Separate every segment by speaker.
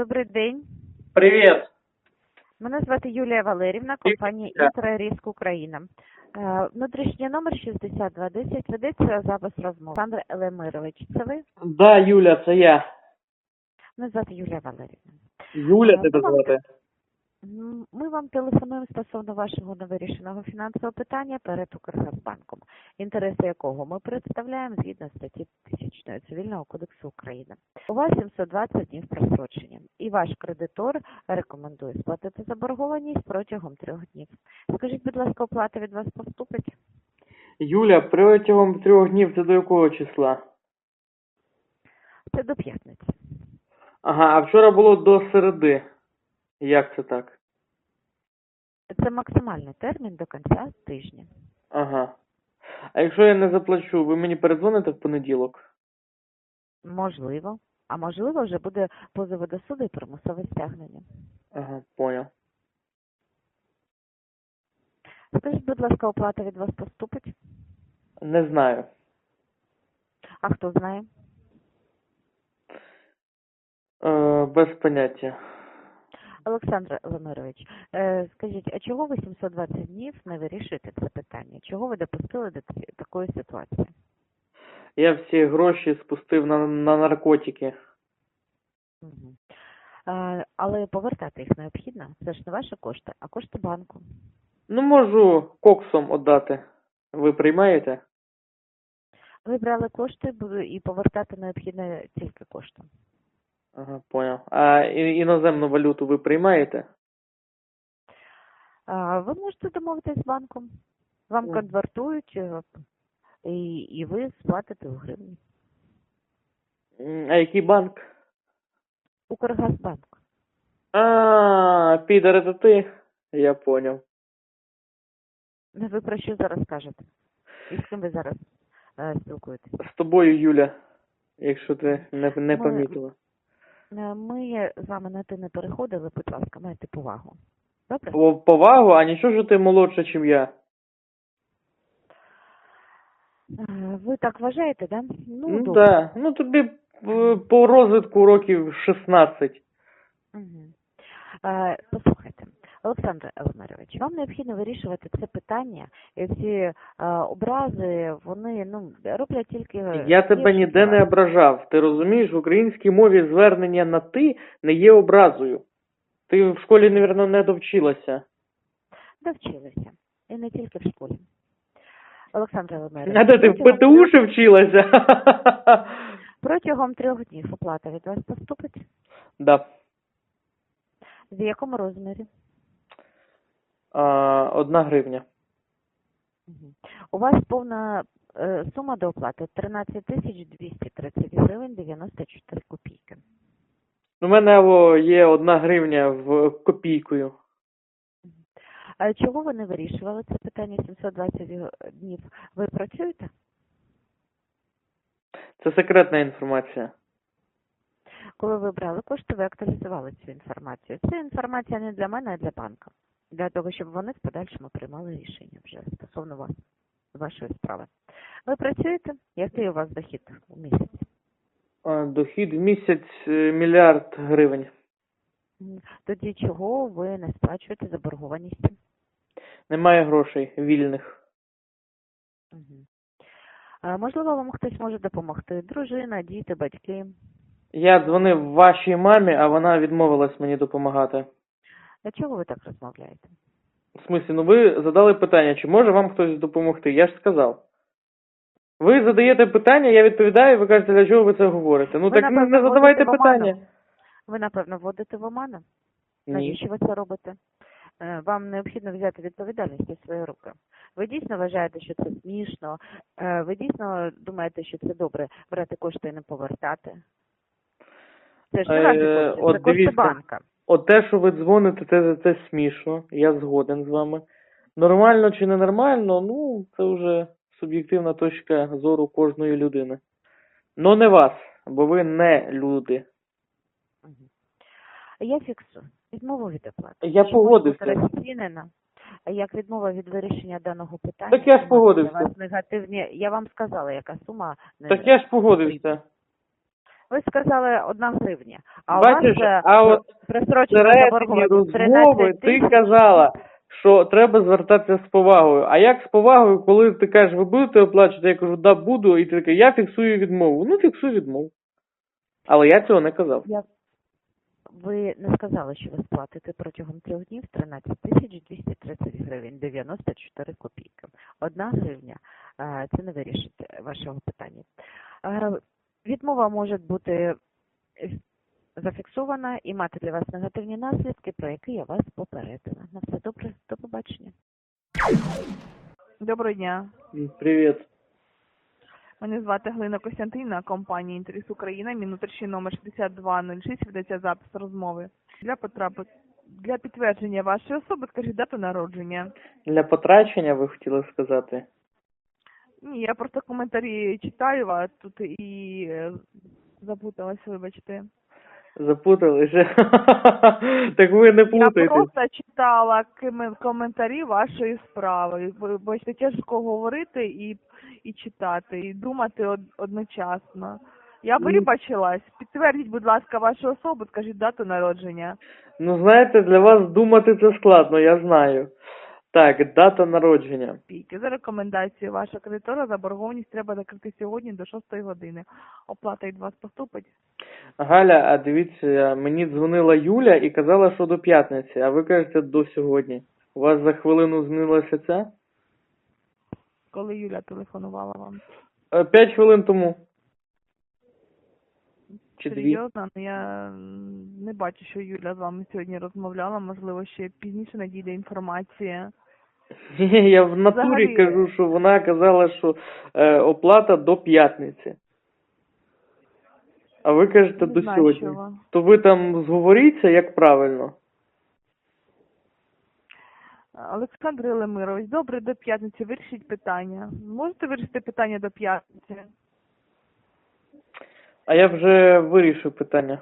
Speaker 1: Добрий день.
Speaker 2: Привіт.
Speaker 1: Мене звати Юлія Валерівна, компанія
Speaker 2: Вітаю.
Speaker 1: «Інтраріск Україна». Е, Внутрішній номер 6210 ведеться запис розмов. Олександр Елемирович, це ви?
Speaker 2: Да, Юля, це я.
Speaker 1: Мене звати Юлія Валерівна.
Speaker 2: Юля
Speaker 1: А,
Speaker 2: тебе звати?
Speaker 1: Ми вам телефонуємо стосовно вашого невирішеного фінансового питання перед Укргазбанком, інтереси якого ми представляємо згідно статті 1000 Цивільного кодексу України. У вас 720 днів просрочення, і ваш кредитор рекомендує сплатити заборгованість протягом трьох днів. Скажіть, будь ласка, оплата від вас поступить?
Speaker 2: Юля, протягом трьох днів це до якого числа?
Speaker 1: Це до п'ятниці.
Speaker 2: Ага, а вчора було до середи. Як це так?
Speaker 1: Це максимальний термін до кінця тижня.
Speaker 2: Ага. А якщо я не заплачу, ви мені передзвоните в понеділок?
Speaker 1: Можливо. А можливо, вже буде позови до суду і примусове стягнення.
Speaker 2: Ага, понял.
Speaker 1: Скажіть, будь ласка, оплата від вас поступить?
Speaker 2: Не знаю.
Speaker 1: А хто знає?
Speaker 2: Е, без поняття.
Speaker 1: Олександр Лемирович, е, скажіть, а чого ви 720 днів не вирішуєте це питання? Чого ви допустили до такої ситуації?
Speaker 2: Я всі гроші спустив на, на наркотики.
Speaker 1: Угу. Е, але повертати їх необхідно. Це ж не ваші кошти, а кошти банку.
Speaker 2: Ну, можу коксом віддати. Ви приймаєте?
Speaker 1: Ви брали кошти і повертати необхідно тільки коштом.
Speaker 2: Ага, понял. А іноземну валюту ви приймаєте?
Speaker 1: А, ви можете домовитись з банком. Вам конвертують, е, і, і ви сплатите у гривні.
Speaker 2: А який банк?
Speaker 1: Укргазбанк.
Speaker 2: А, підер, это ти? Я понял.
Speaker 1: Ну, Ви про що зараз кажете? І з ким ви зараз е, спілкуєтесь?
Speaker 2: З тобою, Юля, якщо ти не, не
Speaker 1: Ми-
Speaker 2: помітила.
Speaker 1: Е, Ми з вами на ти не переходили, будь ласка, майте повагу. Добре?
Speaker 2: По- Повагу, а нічого що ти молодша, чим я.
Speaker 1: Ви так вважаєте, да? Ну,
Speaker 2: Ну,
Speaker 1: добре.
Speaker 2: да. Ну тобі е, по розвитку років 16.
Speaker 1: Мгм. Е, Послухайте, Олександр Елмерович, вам необхідно вирішувати це питання, і ці е, образи, вони ну роблять тільки
Speaker 2: Я тебе ніде не ображав. Ти розумієш, в українській мові звернення на ти не є образою. Ти в школі, мабуть, не довчилася.
Speaker 1: Довчилися. І не тільки в школі. Олександр Елмерович,
Speaker 2: А де ти в ПТУ ще вчилася?
Speaker 1: протягом трьох днів оплата від вас поступить?
Speaker 2: Да.
Speaker 1: В якому розмірі?
Speaker 2: А, одна гривня.
Speaker 1: Мгм. У вас повна е, сума до оплати 13 тисяч 230 гривень 94 копійки.
Speaker 2: У мене о, є одна гривня в копійкою.
Speaker 1: А чого ви не вирішували це питання 720 днів? Ви працюєте?
Speaker 2: Це секретна інформація.
Speaker 1: Коли ви брали кошти, ви актуалізували цю інформацію. Це інформація не для мене, а для банка. Для того, щоб вони в подальшому приймали рішення вже стосовно вас, вашої справи. Ви працюєте? Який у вас дохід у місяць?
Speaker 2: Дохід в місяць е, мільярд гривень.
Speaker 1: Тоді чого ви не сплачуєте заборгованість?
Speaker 2: Немає грошей вільних.
Speaker 1: А, Можливо, вам хтось може допомогти. Дружина, діти, батьки.
Speaker 2: Я дзвонив вашій мамі, а вона відмовилась мені допомагати.
Speaker 1: Для чого ви так розмовляєте?
Speaker 2: В смислі, ну ви задали питання, чи може вам хтось допомогти? Я ж сказав. Ви задаєте питання, я відповідаю, ви кажете, для чого ви це говорите? Ну
Speaker 1: Ви,
Speaker 2: так
Speaker 1: напевно,
Speaker 2: не задавайте
Speaker 1: вводите в оману.
Speaker 2: питання.
Speaker 1: Ви, напевно, вводите в оману?
Speaker 2: Ні.
Speaker 1: Навіщо ви це робите? Е, Вам необхідно взяти відповідальність у свої руки. Ви дійсно вважаєте, що це смішно? Е, Ви дійсно думаєте, що це добре брати кошти і не повертати? Це ж не
Speaker 2: Е,
Speaker 1: ваші кошти,
Speaker 2: от
Speaker 1: це кошти
Speaker 2: дивіться.
Speaker 1: банка.
Speaker 2: От те, що ви дзвоните, це, це смішно, я згоден з вами. Нормально чи ненормально, ну, це вже суб'єктивна точка зору кожної людини. Ну не вас, бо ви не люди.
Speaker 1: Я фіксую. Відмову від оплати.
Speaker 2: Я
Speaker 1: може
Speaker 2: погодився.
Speaker 1: розцінена як відмова від вирішення даного питання.
Speaker 2: Так я ж погодився.
Speaker 1: для вас негативні. Я вам сказала, яка сума. не-
Speaker 2: Так я ж погодився.
Speaker 1: Ви сказали одна гривня, а
Speaker 2: Бачиш,
Speaker 1: у вас е,
Speaker 2: а от Всередині
Speaker 1: заборгованість
Speaker 2: розмови
Speaker 1: 13
Speaker 2: ти
Speaker 1: тисяч.
Speaker 2: казала, що треба звертатися з повагою. А як з повагою, коли ти кажеш, ви будете оплачувати, я кажу, да, буду, і ти такий, я фіксую відмову. Ну, фіксуй відмову. Але я цього не казав.
Speaker 1: Я... Ви не сказали, що ви сплатите протягом трьох днів 13 тисяч 230 гривень 94 копійки. Одна гривня е, це не вирішить вашого питання. Е, Відмова може бути зафіксована і мати для вас негативні наслідки, про які я вас попередила. На все добре, до побачення.
Speaker 3: Доброго дня.
Speaker 2: Привіт.
Speaker 3: Мене звати Глина Костянтинівна, компанія Інтерес Україна, мій внутрішній номер 6206, ведеться запис розмови. Для потрапи для підтвердження вашої особи скажіть дату народження.
Speaker 2: Для потрачення ви хотіли сказати?
Speaker 3: Ні, я просто коментарі читаю, а тут і е, запуталась, вибачте.
Speaker 2: Запуталися? так ви не
Speaker 3: Я просто читала коментарі вашої справи. Ви бачите, тяжко говорити і, і читати, і думати од- одночасно. Я вибачилась. Підтвердіть, будь ласка, вашу особу, скажіть дату народження.
Speaker 2: Ну, знаєте, для вас думати це складно, я знаю. Так, дата народження.
Speaker 3: Пійки. За рекомендацією вашого кредитора заборгованість треба закрити сьогодні до 6 години. Оплата від вас поступить.
Speaker 2: Галя, а дивіться, мені дзвонила Юля і казала, що до п'ятниці, а ви кажете до сьогодні. У вас за хвилину змінилося це?
Speaker 3: Коли Юля телефонувала вам.
Speaker 2: Е, П'ять хвилин тому. Чи дві?
Speaker 3: Серйозно, ну я м, не бачу, що Юля з вами сьогодні розмовляла. Можливо, ще пізніше надійде інформація.
Speaker 2: Ні, я в натурі
Speaker 3: Взагалі-
Speaker 2: кажу, що вона казала, що е, оплата до п'ятниці. А ви кажете
Speaker 3: Не
Speaker 2: до
Speaker 3: знаю,
Speaker 2: сьогодні.
Speaker 3: що.
Speaker 2: То ви там зговоріться, як правильно.
Speaker 3: Олександр Елемирович, добре, до п'ятниці вирішіть питання. Можете вирішити питання до п'ятниці?
Speaker 2: А я вже вирішив питання.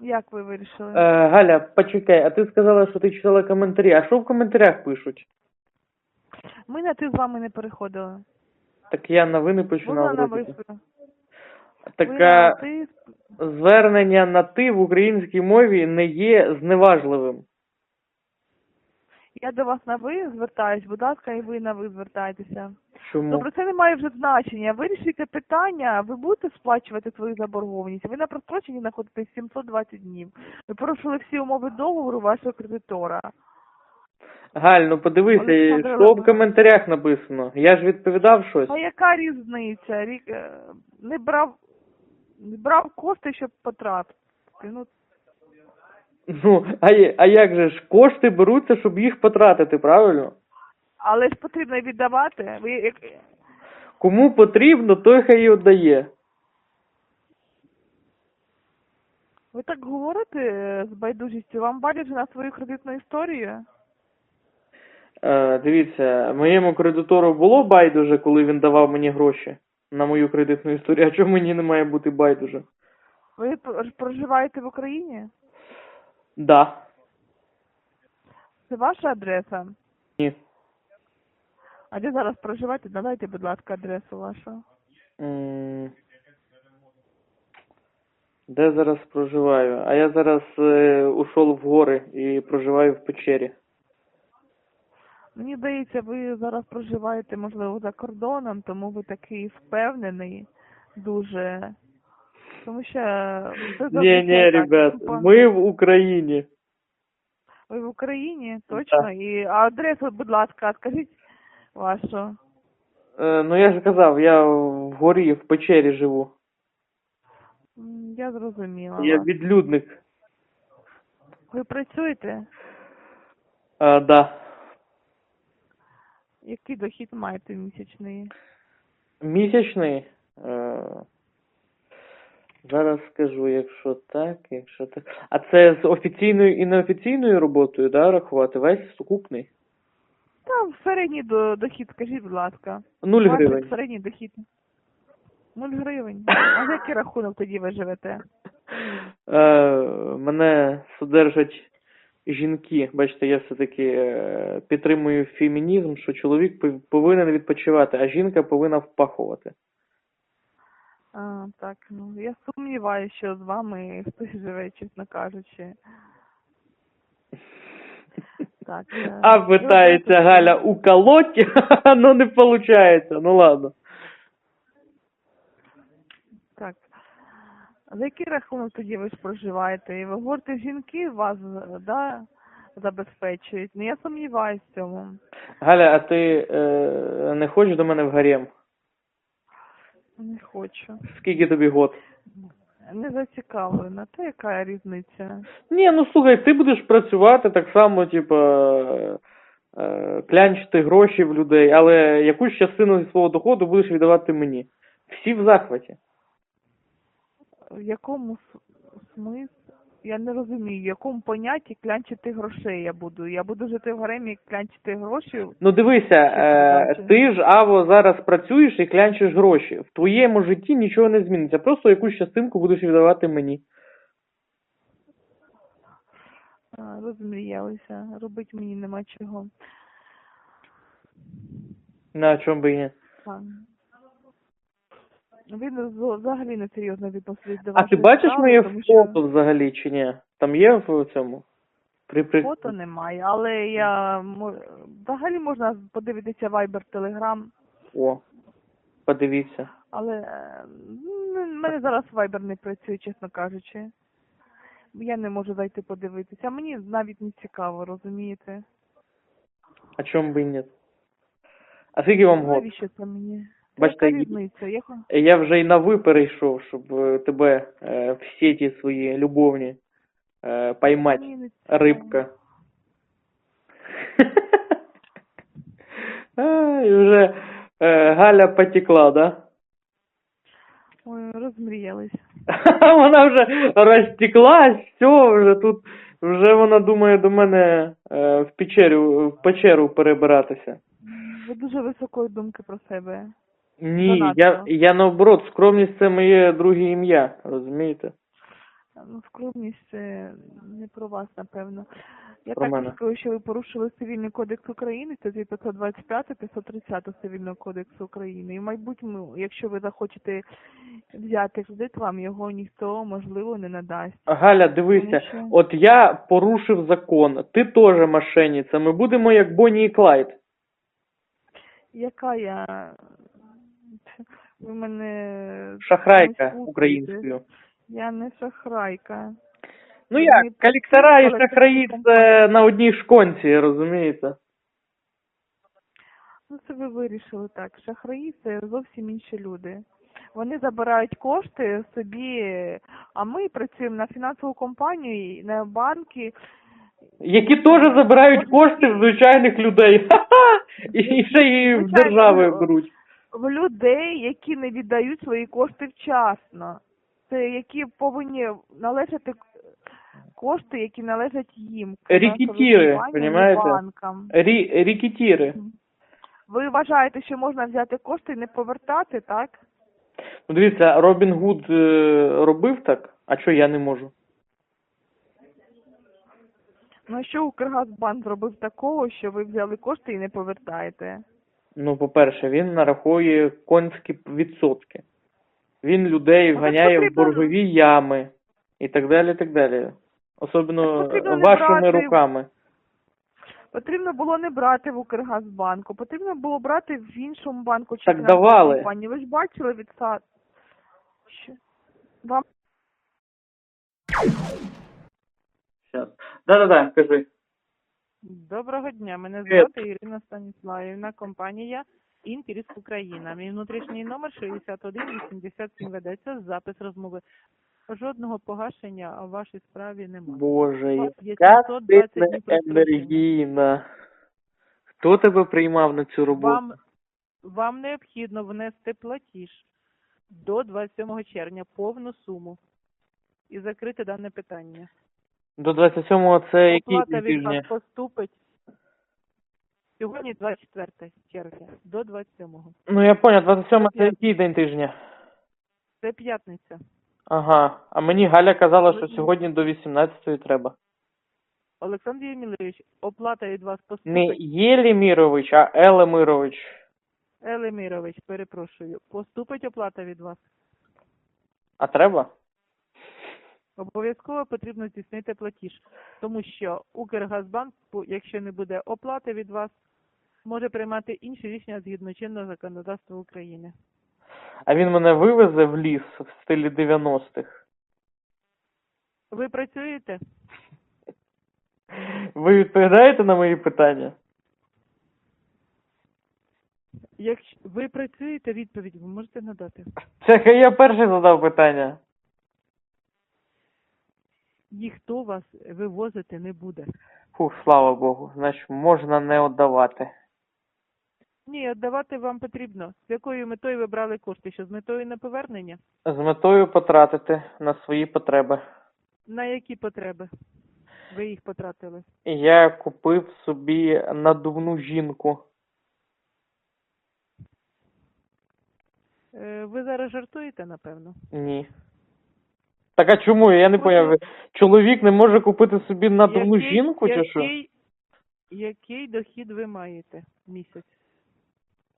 Speaker 3: Як ви вирішили?
Speaker 2: Е, Галя, почекай, а ти сказала, що ти читала коментарі. А що в коментарях пишуть?
Speaker 3: Ми на ти з вами не переходили.
Speaker 2: Так я на ви не
Speaker 3: Була
Speaker 2: починав.
Speaker 3: на виспі. Ви на
Speaker 2: Така
Speaker 3: ти
Speaker 2: звернення на ти в українській мові не є зневажливим.
Speaker 3: Я до вас на ви звертаюсь, будь ласка, і ви на ви звертайтеся.
Speaker 2: Чому?
Speaker 3: Добре, це не має вже значення. Вирішуйте питання, ви будете сплачувати свою заборгованість. Ви на простроченні знаходитесь 720 днів. Ви порушили всі умови договору вашого кредитора.
Speaker 2: Галь, ну подивися,
Speaker 3: Олександр
Speaker 2: що в коментарях написано. Я ж відповідав щось.
Speaker 3: А яка різниця? Рік е, не брав не брав кошти, щоб потрапити. Ну
Speaker 2: Ну, а, є- а як же ж кошти беруться, щоб їх потратити, правильно?
Speaker 3: але ж потрібно віддавати. Ви як
Speaker 2: Кому потрібно, той хай і віддає.
Speaker 3: ви так говорите е, з байдужістю? Вам байдуже на свою кредитну історію?
Speaker 2: Е, дивіться, моєму кредитору було байдуже, коли він давав мені гроші на мою кредитну історію. А чому мені не має бути байдуже?
Speaker 3: Ви пр- проживаєте в Україні?
Speaker 2: Да.
Speaker 3: Це ваша адреса?
Speaker 2: Ні.
Speaker 3: А де зараз проживаєте? Надайте, будь ласка, адресу вашу.
Speaker 2: М, Де зараз проживаю? А я зараз е, ушов в гори і проживаю в печері.
Speaker 3: Мені здається, ви зараз проживаєте, можливо, за кордоном, тому ви такий впевнений дуже. Тому що
Speaker 2: Ні, ні, ребят, ми в Україні.
Speaker 3: Ви в Україні, точно? І а адресу, будь ласка, скажіть вашу.
Speaker 2: Е, ну я ж казав, я в горі, в печері живу.
Speaker 3: Я зрозуміла.
Speaker 2: Я
Speaker 3: вас.
Speaker 2: відлюдник.
Speaker 3: Ви працюєте?
Speaker 2: А, да.
Speaker 3: Який дохід маєте місячний?
Speaker 2: Місячний. Е, зараз скажу, якщо так, якщо так. А це з офіційною і неофіційною роботою, да, рахувати? Весь сукупний?
Speaker 3: Там середній до- дохід, скажіть, будь ласка.
Speaker 2: Нуль гривень.
Speaker 3: середній дохід. Нуль гривень. А за який рахунок тоді ви живете?
Speaker 2: Е, мене содержать жінки. Бачите, я все-таки е, підтримую фемінізм, що чоловік повинен відпочивати, а жінка повинна впахувати.
Speaker 3: А, так, ну я сумніваюся, що з вами хтось живе, чесно кажучи. Так. е,
Speaker 2: А питається Галя у колоті, ну не виходить. Ну ладно.
Speaker 3: Так. За який рахунок тоді ви ж проживаєте? І ви говорите, жінки вас да, забезпечують. Ну я сумніваюся в цьому.
Speaker 2: Галя, а ти е, не хочеш до мене в гарем?
Speaker 3: Не хочу.
Speaker 2: Скільки тобі год?
Speaker 3: Не зацікавлена. Та яка різниця?
Speaker 2: Ні, ну слухай, ти будеш працювати так само, типа, е, клянчити гроші в людей, але якусь частину зі свого доходу будеш віддавати мені. Всі в захваті.
Speaker 3: В якому смислі? смис? Я не розумію, в якому понятті клянчити грошей я буду. Я буду жити в гаремі і клянчити гроші.
Speaker 2: Ну дивися, е, ти ж Аво зараз працюєш і клянчиш гроші. В твоєму житті нічого не зміниться. Просто якусь частинку будеш віддавати мені.
Speaker 3: А, розмріялися. Робити мені нема чого.
Speaker 2: На чому би і ні.
Speaker 3: А. Він взагалі не серйозно відноситься до
Speaker 2: А ти бачиш
Speaker 3: справи,
Speaker 2: моє
Speaker 3: тому що
Speaker 2: фото взагалі чи ні? Там є в цьому? При, при...
Speaker 3: фото немає, але я взагалі можна подивитися Viber, Telegram,
Speaker 2: О, подивіться.
Speaker 3: але в мене зараз Viber не працює, чесно кажучи. Я не можу зайти подивитися. Мені навіть не цікаво, розумієте?
Speaker 2: А чому би і ні? А скільки вам год?
Speaker 3: Навіщо це мені?
Speaker 2: Бачите,
Speaker 3: різниця? Я...
Speaker 2: Я вже й на ви перейшов, щоб е, тебе е, в сіті свої любовні е,
Speaker 3: не цікаво.
Speaker 2: Рибка. А, і вже е, Галя потекла, да?
Speaker 3: Ой, розмріялись.
Speaker 2: Вона вже розтеклась, все, вже тут, вже вона думає до мене е, в печеру, в печеру перебиратися.
Speaker 3: Ви дуже високої думки про себе.
Speaker 2: Ні,
Speaker 3: Занадто.
Speaker 2: я, я наоборот, скромність це моє друге ім'я, розумієте?
Speaker 3: Ну, скромність це не про вас, напевно. Я
Speaker 2: Про мене.
Speaker 3: скажу, що ви порушили Цивільний кодекс України, статті 525, 530 Цивільного кодексу України. І в майбутньому, якщо ви захочете взяти кредит, вам його ніхто, можливо, не надасть.
Speaker 2: Галя, дивися,
Speaker 3: Тому що-
Speaker 2: от я порушив закон, ти теж мошенниця, ми будемо як Бонні і Клайд.
Speaker 3: Яка я... Ви мене...
Speaker 2: Шахрайка
Speaker 3: не
Speaker 2: українською.
Speaker 3: Я не шахрайка.
Speaker 2: Ну
Speaker 3: Ми
Speaker 2: як, колектора і шахраї це на одній шконці, розумієте?
Speaker 3: Ну, це ви вирішили так. Шахраї це зовсім інші люди. Вони забирають кошти собі, а ми працюємо на фінансову компанію, на банки.
Speaker 2: Які теж забирають кошти в звичайних людей. Ха-ха! І ще й в держави
Speaker 3: ну,
Speaker 2: беруть.
Speaker 3: В людей, які не віддають свої кошти вчасно. Це які повинні належати кошти, які належать їм.
Speaker 2: Понімаєте?
Speaker 3: банкам.
Speaker 2: Рі, рікетіри.
Speaker 3: Ви вважаєте, що можна взяти кошти і не повертати, так?
Speaker 2: Ну дивіться, Робін Гуд е, робив так, а що я не можу?
Speaker 3: Ну, а що Укргазбанк зробив такого, що ви взяли кошти і не повертаєте?
Speaker 2: Ну, по-перше, він нараховує конські відсотки. Він людей
Speaker 3: Ну,
Speaker 2: вганяє в боргові ями і так далі, так далі. Особливо вашими руками.
Speaker 3: Потрібно було не брати в Укргазбанку, потрібно було брати в іншому банку чи
Speaker 2: Так давали.
Speaker 3: компанії. Ви ж бачили відсад. Що? Вам
Speaker 2: Щас. Да-да-да, кажи.
Speaker 4: Доброго дня, мене звати Ірина Станіславівна, компанія Інтеріс Україна. Мій внутрішній номер 6187 ведеться запис розмови. Жодного погашення у вашій справі немає.
Speaker 2: Боже, яка ти енергійна. Хто тебе приймав на цю роботу?
Speaker 4: Вам, вам необхідно внести платіж до 27 червня повну суму і закрити дане питання.
Speaker 2: До 27-го це який
Speaker 4: Оплата від вас поступить сьогодні 24 червня до 27-го.
Speaker 2: Ну я поняв, 27 це який день тижня?
Speaker 4: Це п'ятниця.
Speaker 2: Ага. А мені Галя казала, що
Speaker 4: Сьогодні.
Speaker 2: сьогодні до 18-ї треба.
Speaker 4: Олександр Ємілович, оплата від вас
Speaker 2: Не
Speaker 4: поступить.
Speaker 2: Єлімірович, а Елемирович.
Speaker 4: Елемірович, перепрошую. Поступить оплата від вас.
Speaker 2: А треба?
Speaker 4: Обов'язково потрібно здійснити платіж, тому що Укргазбанк, якщо не буде оплати від вас, може приймати інші рішення згідно чинного законодавства України.
Speaker 2: А він мене вивезе в ліс в стилі 90-х.
Speaker 4: Ви працюєте?
Speaker 2: Ви відповідаєте на мої питання?
Speaker 4: Якщо ви працюєте, відповідь ви можете надати.
Speaker 2: Це хай я перший задав питання.
Speaker 4: Ніхто вас вивозити не буде.
Speaker 2: Фух, слава Богу. Значить, можна не віддавати.
Speaker 4: Ні, віддавати вам потрібно. З якою метою ви брали кошти? Що з метою неповернення?
Speaker 2: З метою потратити на свої потреби.
Speaker 4: На які потреби ви їх потратили?
Speaker 2: Я купив собі надувну жінку.
Speaker 4: Е, Ви зараз жартуєте, напевно?
Speaker 2: Ні. Так а чому? Я не поняв. Чоловік не може купити собі надувну
Speaker 4: Який-
Speaker 2: жінку, чи що?
Speaker 4: який, який дохід ви маєте в місяць?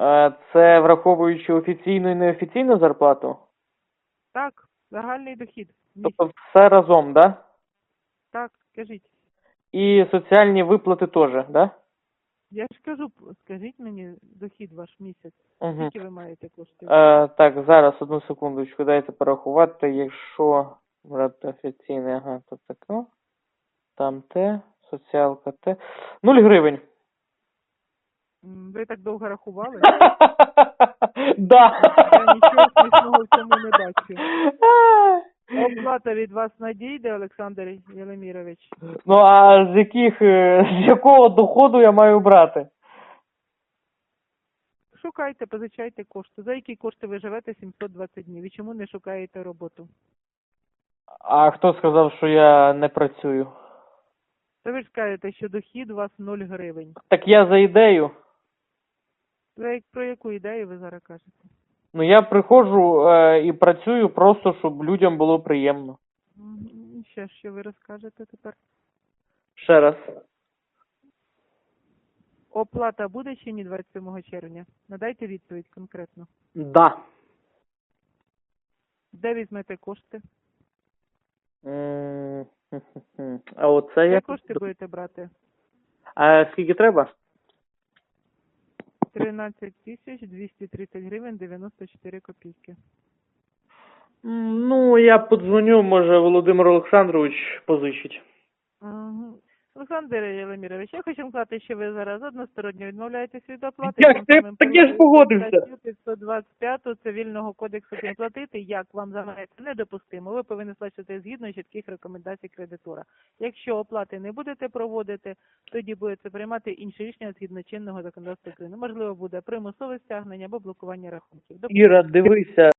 Speaker 2: Е, Це враховуючи офіційну і неофіційну зарплату?
Speaker 4: Так, загальний дохід. в місяць.
Speaker 2: Тобто все разом, да?
Speaker 4: Так, скажіть.
Speaker 2: І соціальні виплати теж, да?
Speaker 4: Я ж кажу, скажіть мені дохід ваш місяць.
Speaker 2: Угу.
Speaker 4: Скільки ви маєте коштів?
Speaker 2: Е, так, зараз одну секундочку, дайте порахувати, якщо брати офіційний, ага, то таке, там те, соціалка те. Нуль гривень.
Speaker 4: М, Ви так довго рахували?
Speaker 2: Да.
Speaker 4: Я нічого смішного в цьому не бачу. Оплата від вас надійде, Олександр Єлемірович.
Speaker 2: Ну а з яких, е, з якого доходу я маю брати?
Speaker 4: Шукайте, позичайте кошти. За які кошти ви живете 720 днів? І чому не шукаєте роботу?
Speaker 2: А хто сказав, що я не працюю?
Speaker 4: Та ви ж кажете, що дохід у вас 0 гривень.
Speaker 2: Так я за ідею.
Speaker 4: Ви як- про яку ідею ви зараз кажете?
Speaker 2: Ну я приходжу е, і працюю просто, щоб людям було приємно.
Speaker 4: Мгм. І Ще що ви розкажете тепер?
Speaker 2: Ще раз.
Speaker 4: Оплата буде чи ні 27 червня? Надайте відповідь конкретно.
Speaker 2: Да.
Speaker 4: Де візьмете кошти?
Speaker 2: М. А оце
Speaker 4: Де
Speaker 2: як?
Speaker 4: кошти будете брати?
Speaker 2: А скільки треба?
Speaker 4: 13 тисяч 230 гривень 94 копійки.
Speaker 2: Ну, я подзвоню, може, Володимир Олександрович позичить.
Speaker 4: Олександр Єлемірович, я хочу сказати, що ви зараз односторонньо відмовляєтесь від оплати.
Speaker 2: Як ти- так я ж погодився.
Speaker 4: статтю 525 Цивільного кодексу України. платити, як вам замається, недопустимо. Ви повинні сплачувати згідно чітких рекомендацій кредитора. Якщо оплати не будете проводити, тоді будете приймати інші рішення згідно чинного законодавства України. Можливо, буде примусове стягнення або блокування рахунків.
Speaker 2: Іра, дивися.